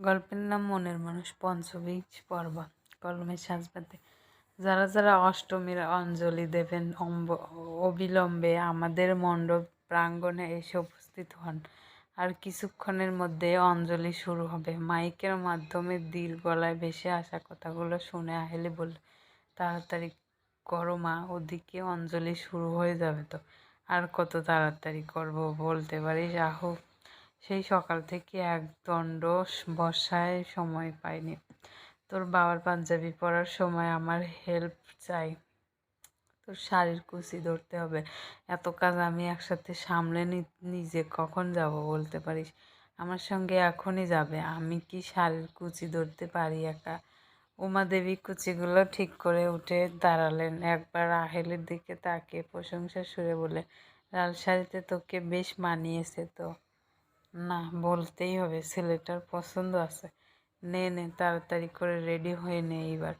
গল্পের নাম মনের মানুষ, পঞ্চবীজ পর্ব, কলমে সাজবাতে যারা যারা অষ্টমীর অঞ্জলি দেবেন, অম্ব- অবিলম্বে আমাদের মণ্ডপ প্রাঙ্গণে এসে উপস্থিত হন। আর কিছুক্ষণের মধ্যে অঞ্জলি শুরু হবে। মাইকের মাধ্যমে দিল গলায় ভেসে আসা কথাগুলো শুনে আহেলি বলল, তাড়াতাড়ি করো মা, ওদিকে অঞ্জলি শুরু হয়ে যাবে তো। আর কত তাড়াতাড়ি করব বলতে পারিস আহু? সেই সকাল থেকে এক দণ্ড বসায় সময় পাইনি। তোর বাবার পাঞ্জাবি পরার সময় আমার হেল্প চাই। তোর শাড়ির কুচি ধরতে হবে। এত কাজ আমি একসাথে সামলে নিজে কখন যাব বলতে পারিস? আমার সঙ্গে এখনই যাবে। আমি কি শাড়ির কুচি ধরতে পারি একা? উমা দেবী কুচিগুলো ঠিক করে উঠে দাঁড়ালেন। একবার আহেলের দিকে তাকিয়ে প্রশংসা সুরে বলে, লাল শাড়িতে তোকে বেশ মানিয়েছে তো? না, বলতেই হবে, ছেলেটার পছন্দ আছে। নে নে, তাড়াতাড়ি করে রেডি হয়ে নে এবার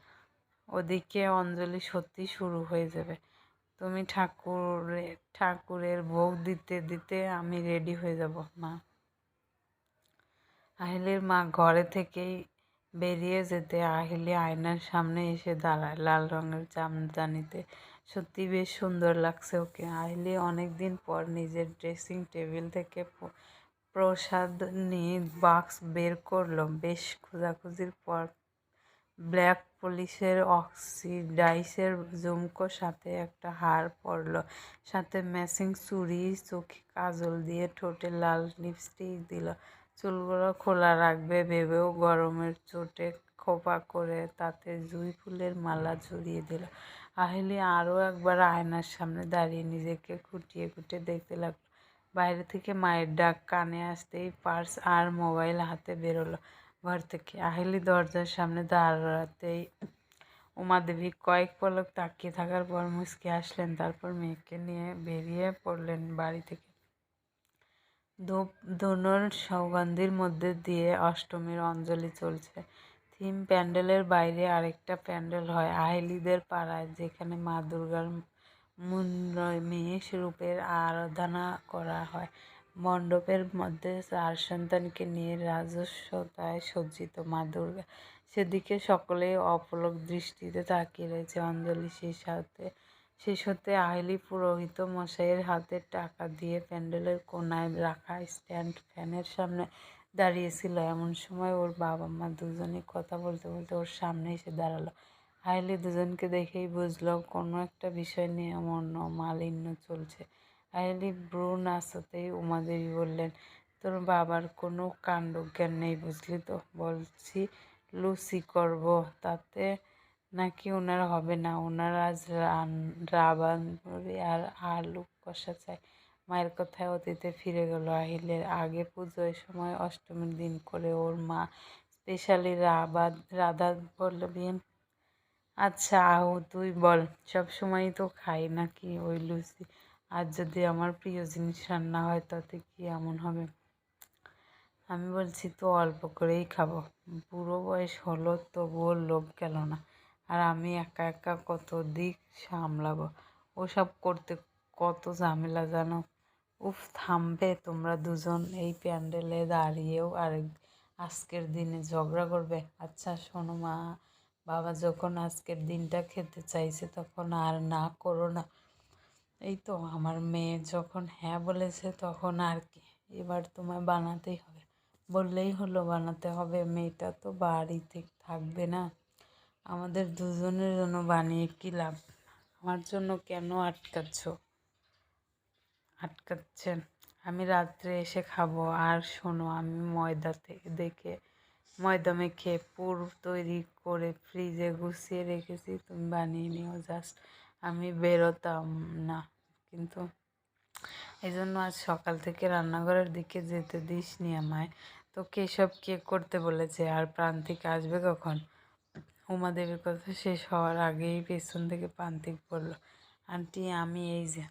ওদিকে অঞ্জলি সত্যি শুরু হয়ে যাবে। তুমি ঠাকুরে, ঠাকুরের ভোগ দিতে দিতে আমি রেডি হয়ে যাব, মা। আহিলের মা ঘরে থেকেই বেরিয়ে যেতে আহিলি আয়নার সামনে এসে দাঁড়ায় লাল রঙের জামদানিতে। সত্যি বেশ সুন্দর লাগছে ওকে। আহিলি অনেকদিন পর নিজের ড্রেসিং টেবিল থেকে প্রসাদ নিয়ে বাক্স বের করল। বেশ খোঁজাখুঁজির পর ব্ল্যাক পুলিশের অক্সিডাইসের জুমকোর সাথে একটা হার পরলো। সাথে ম্যাচিং চুড়ি চোখে কাজল দিয়ে ঠোঁটে লাল লিপস্টিক দিল। চুলগুলো খোলা রাখবে ভেবেও গরমের চোটে খোপা করে তাতে জুঁই ফুলের মালা জড়িয়ে দিল। আহিলি আরও একবার আয়নার সামনে দাঁড়িয়ে নিজেকে খুঁটিয়ে খুঁটিয়ে দেখতে লাগল। বাইরে থেকে মায়ের ডাক কানে আসতেই পার্স আর মোবাইল হাতে বেরোলো ঘর থেকে। আহিলি দরজার সামনে দাঁড়াতেই উমাদেবী কয়েক পলক তাকিয়ে থাকার পর মুসকে আসলেন তারপর মেয়েকে নিয়ে বেরিয়ে পড়লেন বাড়ি থেকে। ধূপ, ধুনোর সৌগন্ধির মধ্যে দিয়ে অষ্টমীর অঞ্জলি চলছে। থিম প্যান্ডেলের বাইরে আরেকটা প্যান্ডেল হয় আহিলিদের পাড়ায়, যেখানে মা দুর্গার মুন্নমেষ রূপের আরাধনা করা হয়। মণ্ডপের মধ্যে চার সন্তানকে নিয়ে রাজস্বতায় সজ্জিত মা দুর্গা। সেদিকে সকলে অপলক দৃষ্টিতে তাকিয়ে রয়েছে। অঞ্জলি শেষ হাতে, শেষ হতে আহিলি পুরোহিত মশাইয়ের হাতে টাকা দিয়ে প্যান্ডেলের কোনায় রাখা স্ট্যান্ড ফ্যানের সামনে দাঁড়িয়েছিল। এমন সময় ওর বাবা মা দুজনে কথা বলতে বলতে ওর সামনে এসে দাঁড়াল। আইলি দুজনকে দেখেই বুঝলো কোনো একটা বিষয় নিয়ে অমন্য মালিন্য চলছে। আইলি ব্রু নাচাতেই উমাদেবী বললেন, তোর বাবার কোনো কাণ্ড জ্ঞান নেই বুঝলি তো? বলছি, লুচি করব, তাতে নাকি ওনার হবে না? ওনার আজ রাবান আর আলু কষা চাই। মায়ের কথায় অতীতে ফিরে গেল আহিলের। আগে পুজোর সময় অষ্টমীর দিন করে ওর মা স্পেশালি রাবাদ, রাধা বলবেন আচ্ছা আহু, তুই বল। সব সময়ই তো খাই নাকি ওই লুচি? আর যদি আমার প্রিয় জিনিস রান্না হয়, তাতে কি এমন হবে? আমি বলছি, তো অল্প করেই খাব। বুড়ো বয়স হলো, তবুও লোভ গেল না। আর আমি একা একা কত দিক সামলাবো? ওসব করতে কত ঝামেলা, জানো? উফ, থামবে, তোমরা দুজন এই প্যান্ডেলে দাঁড়িয়েও আরেক, আজকের দিনে ঝগড়া করবে। আচ্ছা শোনো মা। বাবা যখন আজকের দিনটা খেতে চাইছে তখন আর না করো না। এই তো আমার মেয়ে যখন হ্যাঁ বলেছে তখন আর কি, এবার তোমায় বানাতেই হবে। বললেই হলো বানাতে হবে, মেয়েটা তো বাড়িতে থাকবে না। আমাদের দুজনের জন্য বানিয়ে কি লাভ? আমার জন্য কেন আটকাচ্ছ? আটকাচ্ছেন? আমি রাত্রে এসে খাব। আর শোনো, আমি ময়দা থেকে দেখে ময়দা মেখে পুর তৈরি করে ফ্রিজে গুছিয়ে রেখেছি। তুমি বানিয়ে নিও, জাস্ট আমি বেরোতাম না। কিন্তু এই জন্য আজ সকাল থেকে রান্নাঘরের দিকে যেতে দিস নি আমায় তোকে এসব কে করতে বলেছে? আর প্রান্তিক আসবে কখন? উমাদেবীর কথা শেষ হওয়ার আগেই পেছন থেকে প্রান্তিক বলল, আন্টি, আমি এই যে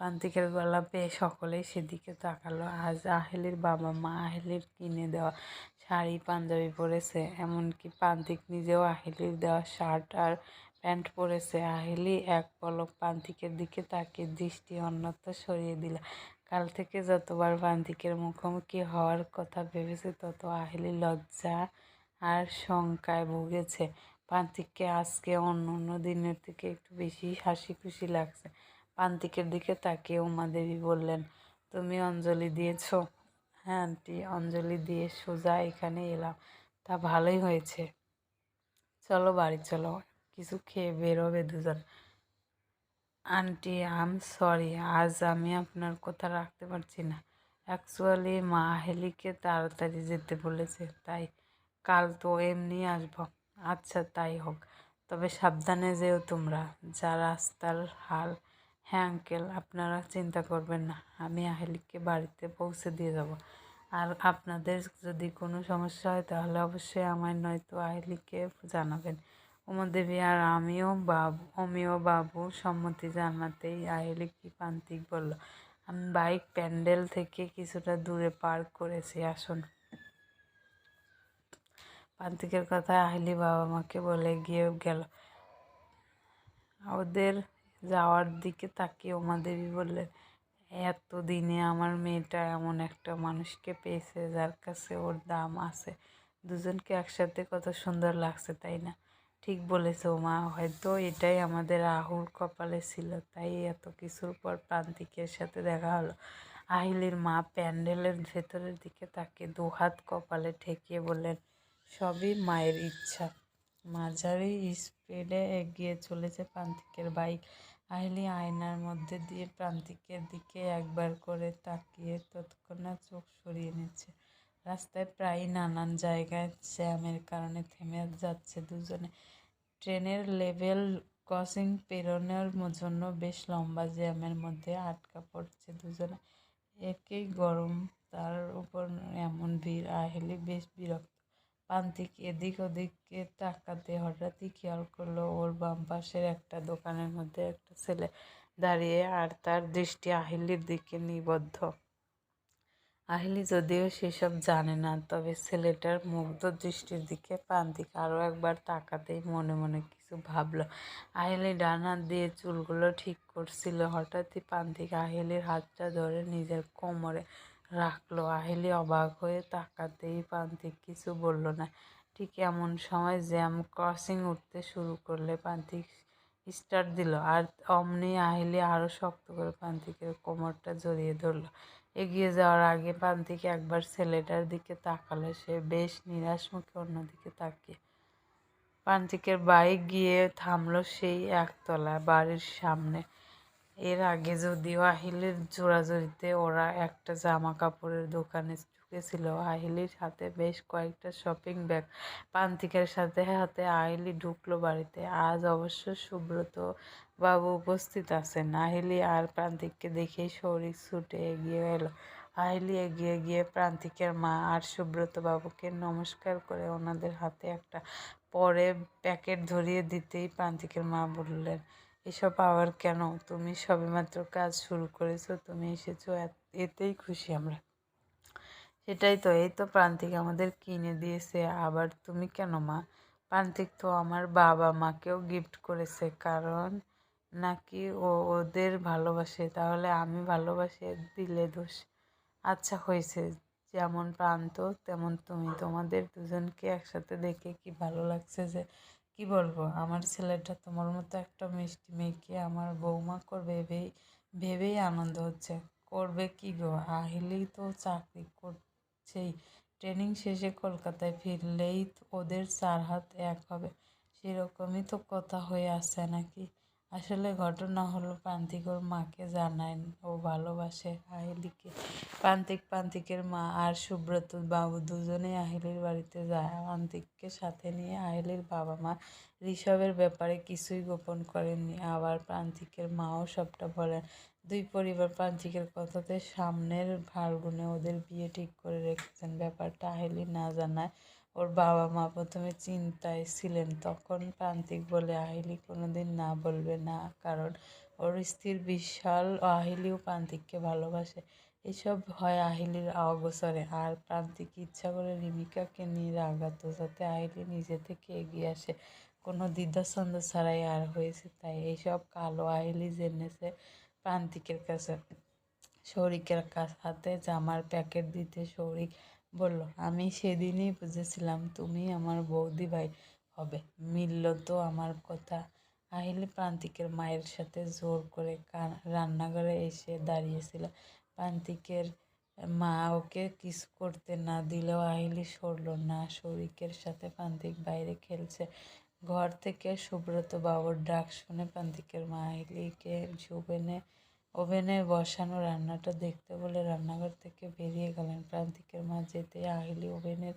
প্রান্তিকের গলা পেয়ে সকলেই সেদিকে তাকালো। আজ আহেলির বাবা মা আহেলির কিনে দেওয়া শাড়ি পাঞ্জাবি পরেছে, এমনকি প্রান্তিক নিজেও আহেলির দেওয়া শার্ট আর প্যান্ট পরেছে। আহেলি এক পলক প্রান্তিকের দিকে তাকিয়ে দৃষ্টি অন্যত্র সরিয়ে দিল। কাল থেকে যতবার প্রান্তিকের মুখোমুখি হওয়ার কথা ভেবেছে, তত আহিলি লজ্জা আর শঙ্কায় ভুগেছে। প্রান্তিককে আজকে অন্য অন্য দিনের থেকে একটু বেশি হাসি খুশি লাগছে। প্রান্তিকের দিকে তাকিয়ে উমাদেবী বললেন, তুমি অঞ্জলি দিয়েছ? হ্যাঁ আন্টি অঞ্জলি দিয়ে সোজা এখানে এলাম। তা ভালোই হয়েছে। চলো বাড়ি চলো, কিছু খেয়ে বেরোবে দুজন। আন্টি আম সরি আজ আমি আপনার কথা রাখতে পারছি না। অ্যাকচুয়ালি মা হেলিকে তাড়াতাড়ি যেতে বলেছে, তাই কাল তো এমনি আসব। আচ্ছা তাই হোক, তবে সাবধানে যেও তোমরা, যা রাস্তার হাল হ্যাঁ আঙ্কেল আপনারা চিন্তা করবেন না। আমি আহেলিকে বাড়িতে পৌঁছে দিয়ে যাব। আর আপনাদের যদি কোনো সমস্যা হয়, তাহলে অবশ্যই আমায় নয়তো আহেলিকে জানাবেন। উমাদেবী আর আমিও বাবু অমিও বাবু সম্মতি জানাতেই আহেলি কি প্রান্তিক বলল, আমি বাইক প্যান্ডেল থেকে কিছুটা দূরে পার্ক করেছি, আসুন। প্রান্তিকের কথা আহলি বাবা মাকে বলে গিয়ে গেল। ওদের যাওয়ার দিকে তাকিয়ে উমাদেবী বললেন এত দিনে আমার মেয়েটা এমন একটা মানুষকে পেয়েছে যার কাছে ওর দাম আছে। দুজনকে একসাথে কত সুন্দর লাগছে, তাই না? ঠিক বলেছ মা, হয়তো এটাই আমাদের আহুর কপালে ছিল, তাই এত কিছুর পর প্রান্তিকের সাথে দেখা হলো। আহিলের মা প্যান্ডেলের ভেতরের দিকে তাকে দুহাত কপালে ঠেকিয়ে বললেন, সবই মায়ের ইচ্ছা। মাঝারি স্পিডে এগিয়ে চলেছে প্রান্তিকের বাইক। আহিলি আয়নার মধ্যে দিয়ে প্রান্তিকের দিকে একবার করে তাকিয়ে তৎক্ষণাৎ চোখ সরিয়ে নিচ্ছে। রাস্তায় প্রায় নানান জায়গায় জ্যামের কারণে থেমে যাচ্ছে দুজনে। ট্রেনের লেভেল ক্রসিং পেরোনোর জন্য বেশ লম্বা জ্যামের মধ্যে আটকা পড়ছে দুজনে। একেই গরম, তার উপর এমন ভিড়। আহেলি বেশ বিরক্ত প্রান্তিক এদিক ওদিকে তাকাতে হঠাৎই খেয়াল করল ওর বাম পাশের একটা দোকানের মধ্যে একটা ছেলে দাঁড়িয়ে আর তার দৃষ্টি আহিলির দিকে নিবদ্ধ। আহিলি যদিও সেসব জানে না, তবে ছেলেটার মুগ্ধ দৃষ্টির দিকে প্রান্তিক আরও একবার তাকাতেই মনে মনে কিছু ভাবলো। আহিলি ডান হাত দিয়ে চুলগুলো ঠিক করছিল, হঠাৎই প্রান্তিক আহিলির হাতটা ধরে নিজের কোমরে রাখল। আহিলি অবাক হয়ে তাকাতেই প্রান্তিক কিছু বলল না। ঠিক এমন সময় জ্যাম ক্রসিং উঠতে শুরু করলে প্রান্তিক স্টার্ট দিল আর অমনি আহিলি আরও শক্ত করে প্রান্তিকের কোমরটা জড়িয়ে ধরলো। এগিয়ে যাওয়ার আগে প্রান্তিক একবার ছেলেটার দিকে তাকালো। সে বেশ নিরাশ মুখে অন্যদিকে তাকিয়ে। প্রান্তিকের বাইক গিয়ে থামলো সেই একতলা বাড়ির সামনে। এর আগে যদিও আহিলের জোড়াজড়িতে ওরা একটা জামা কাপড়ের দোকানে ঢুকেছিল, আহিলির হাতে বেশ কয়েকটা শপিং ব্যাগ প্রান্তিকের সাথে হাতে আহিলি ঢুকলো বাড়িতে। আজ অবশ্য সুব্রত বাবু উপস্থিত আছেন। আহিলি আর প্রান্তিককে দেখেই শরীর ছুটে এগিয়ে এলো। আহিলি এগিয়ে গিয়ে প্রান্তিকের মা আর সুব্রত বাবুকে নমস্কার করে ওনাদের হাতে একটা পরে প্যাকেট ধরিয়ে দিতেই প্রান্তিকের মা বললেন এসব পাওয়ার কেন? তুমি সবেমাত্র কাজ শুরু করেছ, তুমি এসেছ এতেই খুশি আমরা। সেটাই তো, এই তো প্রান্তিক আমাদের কিনে দিয়েছে, আবার তুমি কেন মা? প্রান্তিক তো আমার বাবা মাকেও গিফট করেছে, কারণ নাকি ও ওদের ভালোবাসে, তাহলে আমি ভালোবাসে দিলে দোষ? আচ্ছা হয়েছে, যেমন প্রান্ত, তেমন তুমি। তোমাদের দুজনকে একসাথে দেখে কি ভালো লাগছে যে কি বলব? আমার ছেলেটা তোমার মতো একটা মিষ্টি মেয়েকে আমার বৌমা করবে ভেবেই ভেবেই আনন্দ হচ্ছে। করবে কি গো? আহিলেই তো চাকরি করছেই। ট্রেনিং শেষে কলকাতায় ফিরলেই ওদের চার হাত এক হবে। সেরকমই তো কথা হয়ে আসছে নাকি? আসলে ঘটনা হলো প্রান্তিক ওর মাকে জানায়, ও ভালোবাসে আহিলিকে। প্রান্তিক প্রান্তিকের মা আর সুব্রত বাবু দুজনেই আহিলির বাড়িতে যায়। প্রান্তিককে সাথে নিয়ে আহিলির বাবা মা ঋষভের ব্যাপারে কিছুই গোপন করেননি। আবার প্রান্তিকের মাও সবটা বলেন। দুই পরিবার প্রান্তিকের কথাতে সামনের ফাল্গুনে ওদের বিয়ে ঠিক করে রেখেছেন। ব্যাপারটা আহিলি না জানায়। ওর বাবা মা প্রথমে চিন্তায় ছিলেন, তখন প্রান্তিক বলে, আহিলি কোনোদিন না বলবে না, কারণ ওর স্ত্রীর বিশাল আহিলিও প্রান্তিককে ভালোবাসে। এসব হয় আহিলির অগোচরে। আর প্রান্তিক ইচ্ছা করে রিমিকাকে নিয়ে রাগাত, যাতে আহিলি নিজে থেকে এগিয়ে আসে। কোনো দ্বিধাছন্দ ছাড়াই আর হয়েছে তাই এইসব কালো আহিলি জেনেছে প্রান্তিকের কাছে। শৌরিকের কাছ হাতে জামার প্যাকেট দিতে শৌরিক বলল, আমি সেদিনই বুঝেছিলাম তুমি আমার বৌদি ভাই হবে। মিলল তো আমার কথা। আহিলি প্রান্তিকের মায়ের সাথে জোর করে রান্নাঘরে এসে দাঁড়িয়েছিল। প্রান্তিকের মা ওকে কিস করতে না দিলেও আহিলি সরল না। শরিকের সাথে প্রান্তিক বাইরে খেলছে। ঘর থেকে সুব্রত বাবুর ডাক শুনে প্রান্তিকের মা আহিলিকে ওভেনে ওভেনে বসানো রান্নাটা দেখতে বলে রান্নাঘর থেকে বেরিয়ে গেলেন। প্রান্তিকের মা যেতে আহিলি ওভেনের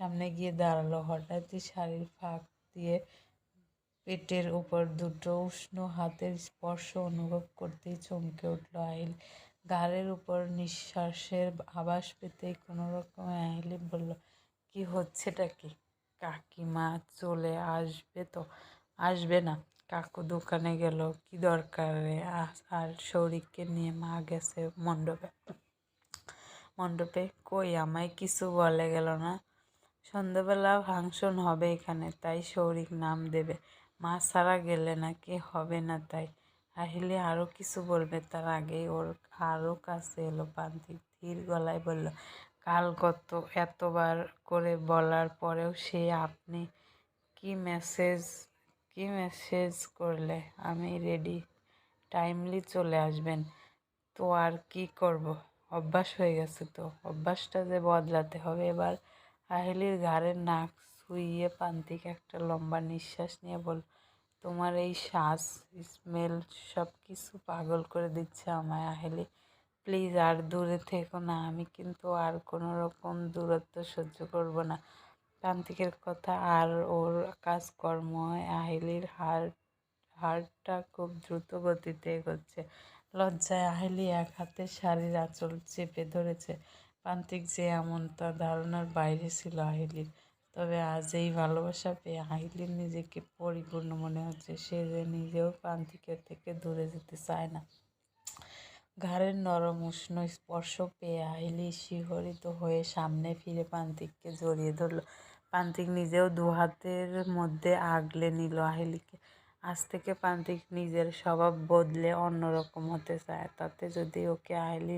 সামনে গিয়ে দাঁড়াল। হঠাৎই শাড়ির ফাঁক দিয়ে পেটের উপর দুটো উষ্ণ হাতের স্পর্শ অনুভব করতেই চমকে উঠল আহিল। গালের উপর নিঃশ্বাসের আভাস পেতেই কোনো রকমে আহিলি বলল, কি হচ্ছেটা কি? কাকিমা চলে আসবে তো? আসবে না? কাকু দোকানে গেল, কি দরকারে আর শৌরিককে নিয়ে মা গেছে মণ্ডপে। মণ্ডপে কই আমায় কিছু বলে গেল না। সন্ধ্যাবেলা ফাংশন হবে এখানে, তাই শৌরিক নাম দেবে। মা ছাড়া গেলে নাকি হবে না তাই। আহিলে আরও কিছু বলবে। তার আগেই ওর আরও কাছে এলো পান্তি ধীর গলায় বলল, কাল কত, এতবার করে বলার পরেও সে আপনি কি মেসেজ কি মেসেজ করলে? আমি রেডি টাইমলি চলে আসবেন। তো আর কি করব? অভ্যাস হয়ে গেছে তো। অভ্যাসটা যে বদলাতে হবে এবার। আহিলির ঘাড়ের নাক শুইয়ে প্রান্তিক একটা লম্বা নিঃশ্বাস নিয়ে বল, তোমার এই শ্বাস স্মেল সব কিছু পাগল করে দিচ্ছে আমায় আহেলি। প্লিজ আর দূরে থেকো না। আমি কিন্তু আর কোনো রকম দূরত্ব সহ্য করব না। প্রান্তিকের কথা আর ওর কাজকর্ম, আহিলির হার্ট হার্টটা খুব দ্রুত গতিতে এগোচ্ছে। লজ্জায় আহিলি এক হাতে শাড়ির আঁচল চেপে ধরেছে। প্রান্তিক যে এমন তা ধারণার বাইরে ছিল আহিলির। তবে আজ এই ভালোবাসা পেয়ে আহিলির নিজেকে পরিপূর্ণ মনে হচ্ছে। সে যে নিজেও প্রান্তিকের থেকে দূরে যেতে চায় না। ঘাড়ের নরম উষ্ণ স্পর্শ পেয়ে আহিলি শিহরিত হয়ে সামনে ফিরে প্রান্তিককে জড়িয়ে ধরল। প্রান্তিক নিজেও দু হাতের মধ্যে আগলে নিল আহিলিকে। আজ থেকে প্রান্তিক নিজের স্বভাব বদলে অন্যরকম হতে চায়, তাতে যদি ওকে আহিলি